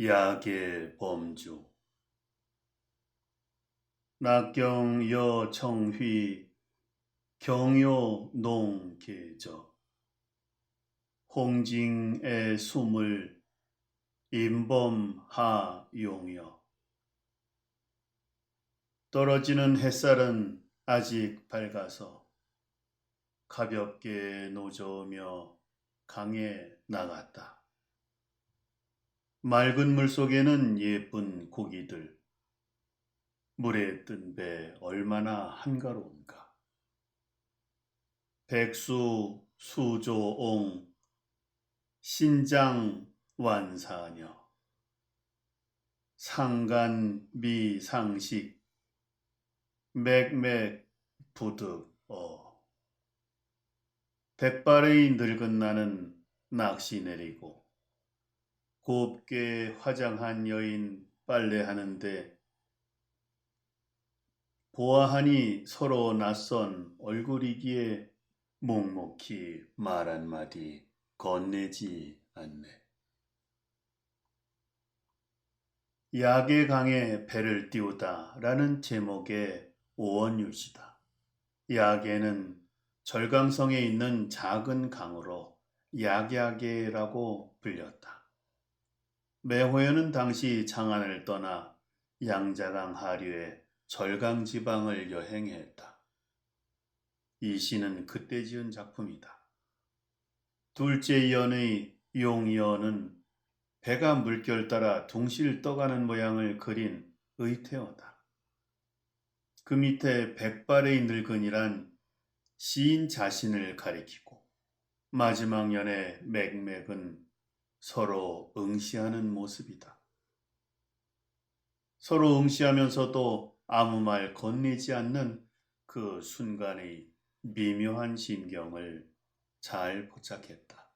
야계 범주. 낙경 여청휘 경요 농계저. 홍징의 숨을 임범하 용여. 떨어지는 햇살은 아직 밝아서 가볍게 노저으며 강에 나갔다. 맑은 물 속에는 예쁜 고기들. 물에 뜬 배 얼마나 한가로운가. 백수, 수조옹, 신장, 완사녀. 상간, 미상식, 맥맥, 부득, 어. 백발의 늙은 나는 낚시 내리고 곱게 화장한 여인 빨래하는데 보아하니 서로 낯선 얼굴이기에 묵묵히 말 한마디 건네지 않네. 약의 강에 배를 띄우다 라는 제목의 오원율시다. 약에는 절강성에 있는 작은 강으로 약약계라고 불렸다. 매호연은 당시 장안을 떠나 양자강 하류의 절강 지방을 여행했다. 이 시는 그때 지은 작품이다. 둘째 연의 용연은 배가 물결 따라 둥실 떠가는 모양을 그린 의태어다. 그 밑에 백발의 늙은이란 시인 자신을 가리키고 마지막 연의 맥맥은 서로 응시하는 모습이다. 서로 응시하면서도 아무 말 건네지 않는 그 순간의 미묘한 심경을 잘 포착했다.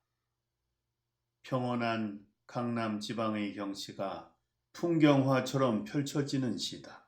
평온한 강남 지방의 경치가 풍경화처럼 펼쳐지는 시다.